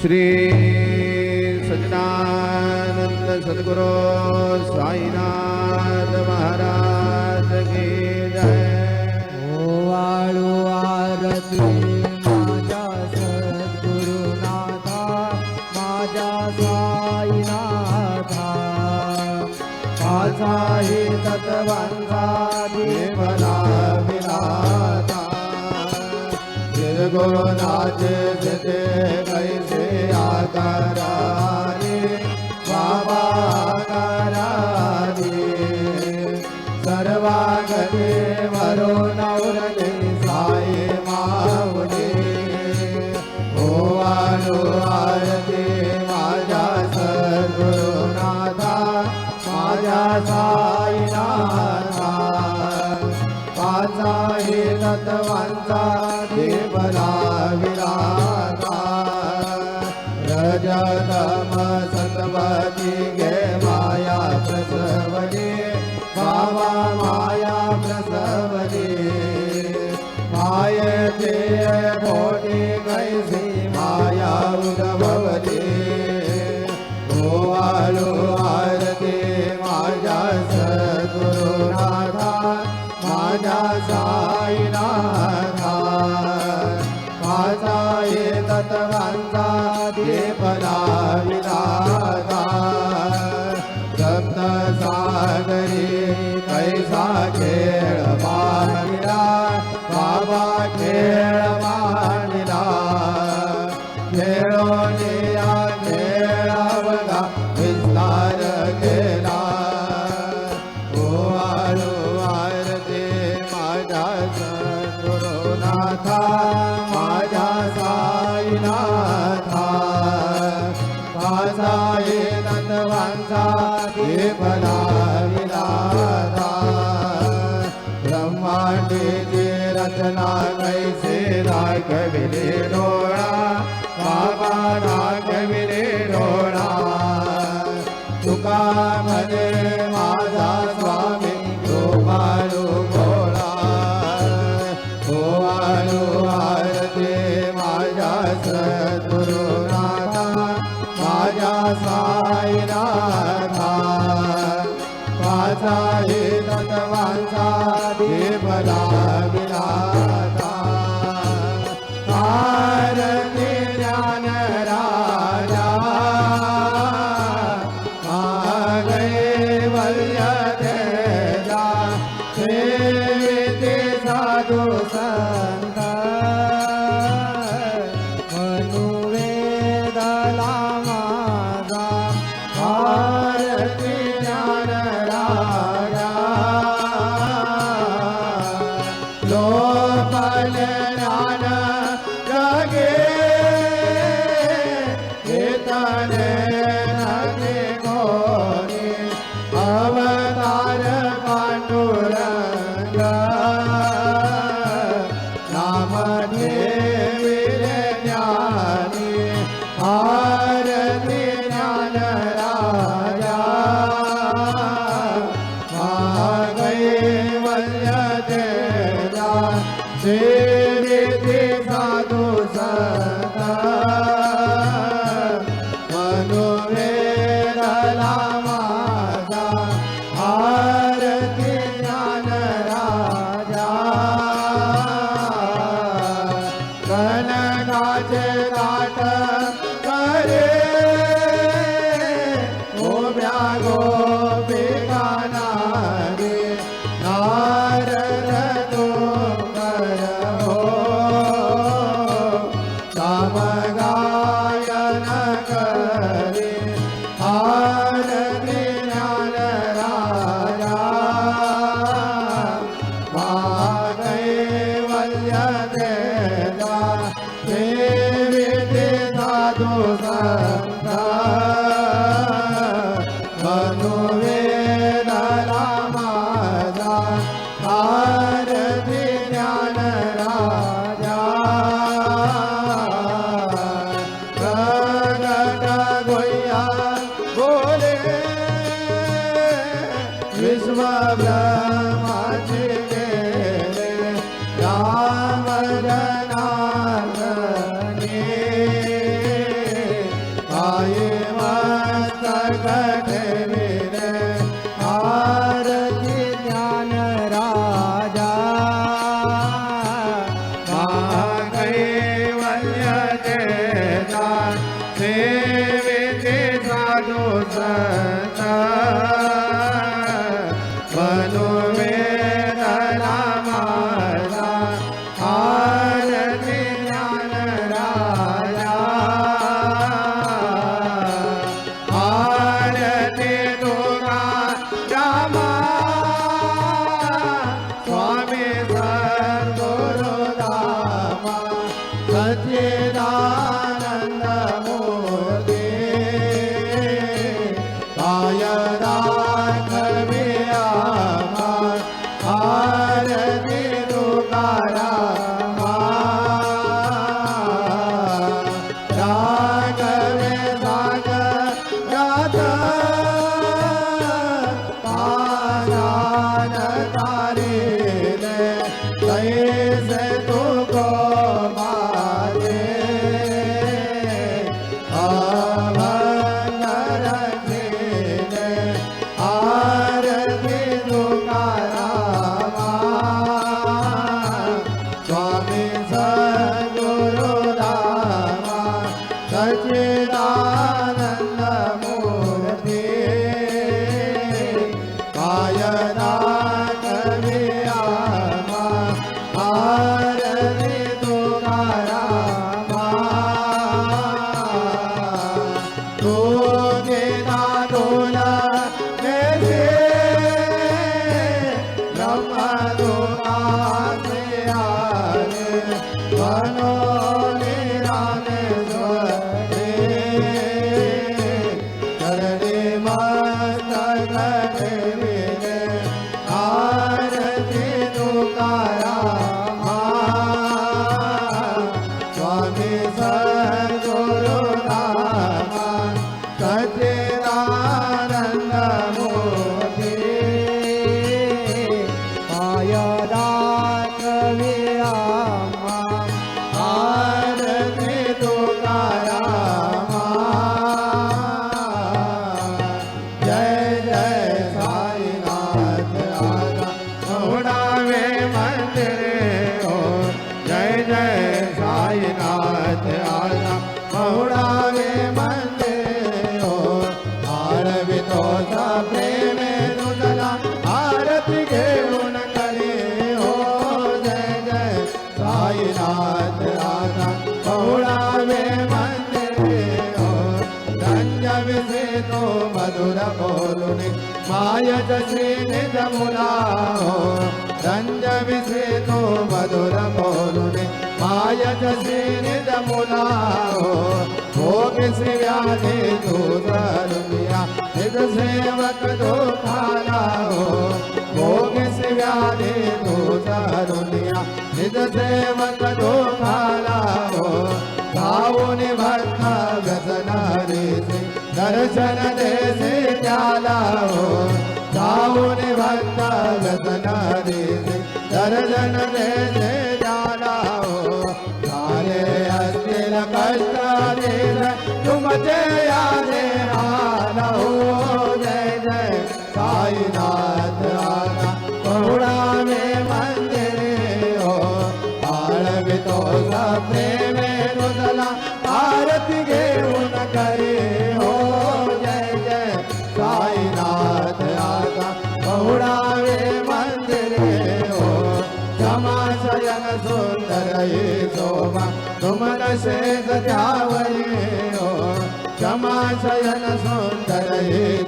श्री सच्चिदानंद सद्गुरु साईनाथ महाराज की जय। वाळू आरती माझ्या सद्गुरुनाथा माझ्या साईनाथा। माझा हे तत्वांचा देवला विलाता जगोनाथ जगे रजतवंता देवला विराता रजतम सतवती गे माया प्रसवने. भावा રે કૈસા ઘેર માંડીને રચના કઈ છે રાઘવિને રોડા બાબા Amen. ਵਿਸਵਾ ਬ੍ਰਹਮ रंज विसे तो मधुर बोलुने। मायज श्री निज मुला हो। रंज विसे तो मधुर बोलुने। मायज श्री निज मुला हो। भोग श्री व्याधि तू दुनिया निज सेवक दो खाला हो। भोग श्री व्याधि तू दुनिया निज सेवक दो खाला हो गाऊनि भक्त व्यसन रे દર્શન દેશે ચાલાવો સાઉને ભક્ત લગના દેશે દર્શન ઉડાડે મંદિરે ઓ. જમાશયન સુંદર શોભા. તુમન શેષ ધ્યાવરે ઓ. જમાશયન સુંદર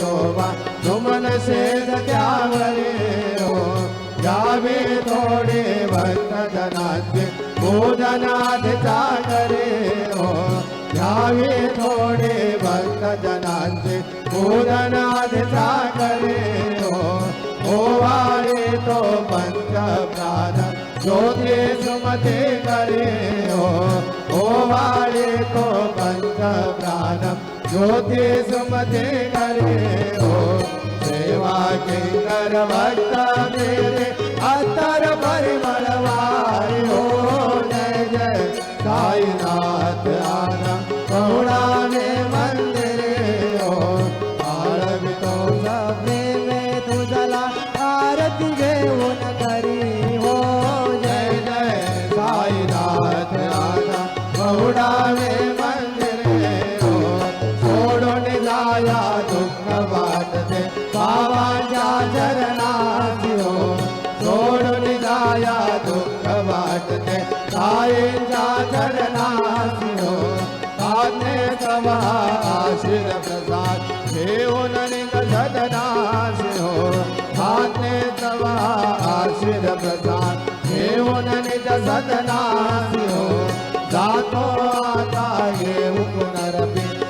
શોભા. તુમન શેષ ધ્યાવરે ઓ. જાવે થોડે વંદનાથ્ય ભોજનાથ ચાકરે ઓ. જાવે થોડે ભક્ત જનાંતે પૂરનાથ સાગરે ઓ. હોવાડે તો પંચ પ્રાણ જોતે સુમતે કરે હોવાડે તો પંચ પ્રાણ જોતે સુમતે કરે સેવા કિંકર ભક્ત મેરે અતર પરિમળ વાર્યો જય જય સાઈનાથ. उड़ावे मंदिर छोड़ो लाया दुख बात दे बाबा जा चरना दुख बात दे आए जा चरना ने कमा आशीर प्रसाद हे उन्होंने कदनाश हो प्रसाद हे उन्होंने सदनाश जातो आता हे हुकुनर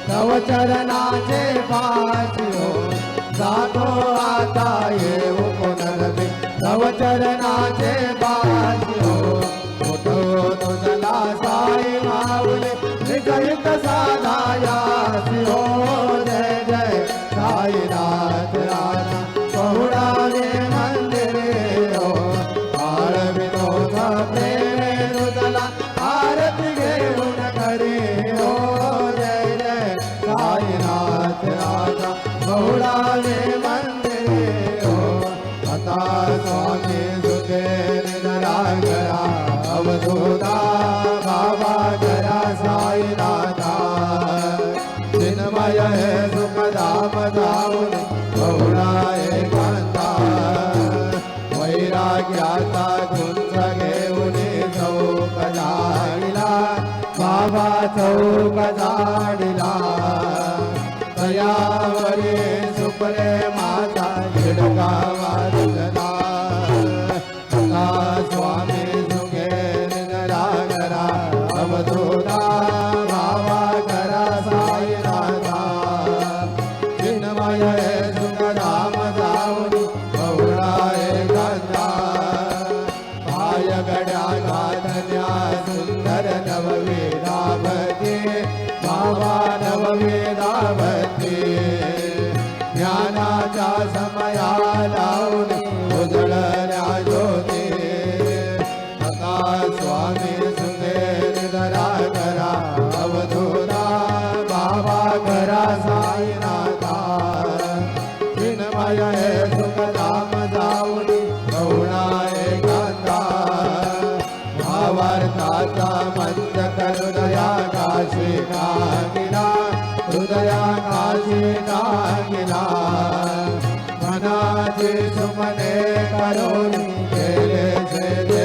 तव चरणा રાહુલાને મંદિરે હતા સ્વામી સુખે નિરાકરા અવધૂતા દયાવરે સુપરે मनाचा समयाला મને કરુણ ખેલે છે.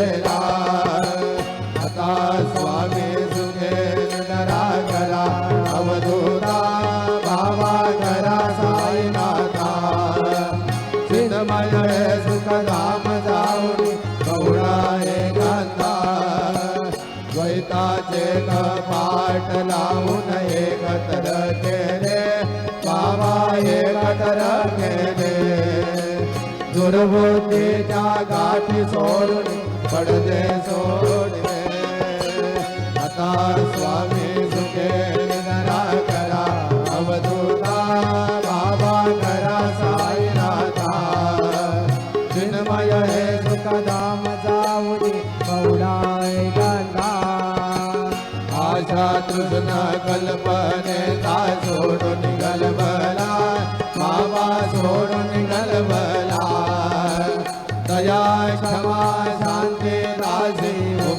પડદે સોરણી પડદે સોર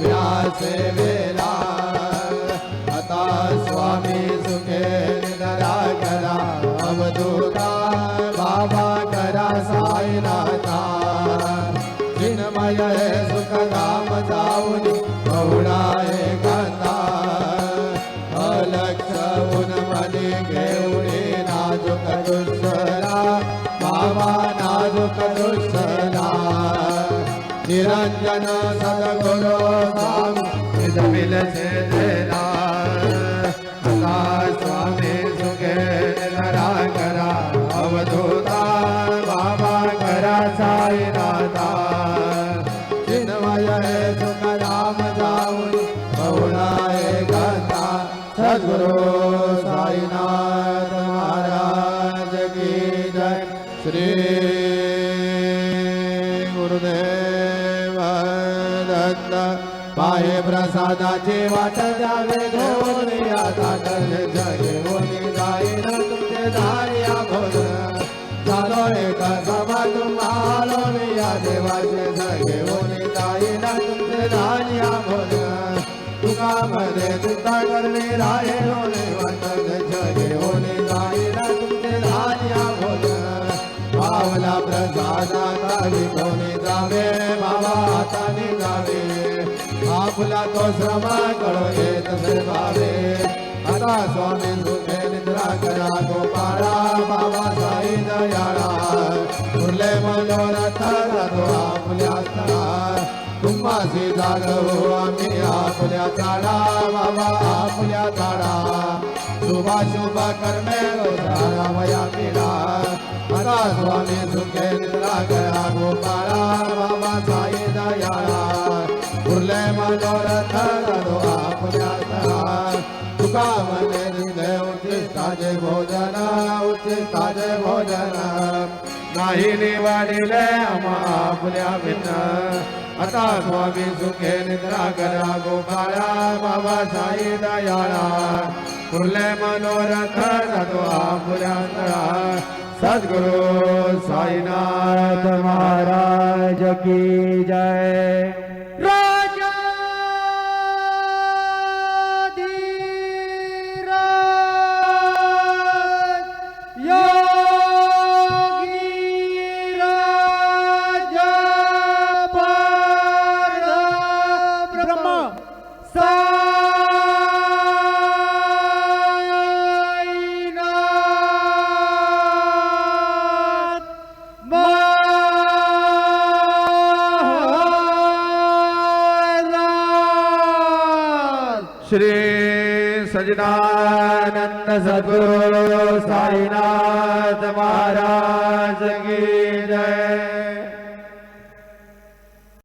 व्यास वेला अता स्वामी सुखे निरा करा अवधूता बाबा करा साईनाथ। निरञ्जन सद्गुरु આપલા તો શ્રમા કરો એ તમે ભાવે आता स्वामी सुखे निद्रा करा गोपाळा बाबा साई दयाळा उरले मनोरथ जातो आपल्या स्थळा आम्ही आपल्या चाडा बाबा आपल्या चाडा शुभा शुभ कर्मे वया पिढा आता स्वामी सुखे निद्रा करा गोपाळा बाबा साई दयाळा उरले मनोरथ स्थळा तुका मने दिले उच्चिष्टाचे भोजन उच्चिष्टाचे भोजन। नाही निवाडिले आम्हा आपल्या भिन्न आता स्वामी सुखे निद्रा करा, गोपाळा, बाबा साई दयाळा। उरले मनोरथ जातो आपल्या तळा। सद्गुरु साईनाथ महाराज की जय। કૃષ્ણાનંદ સદગુરુ સાઈનાથ મહારાજ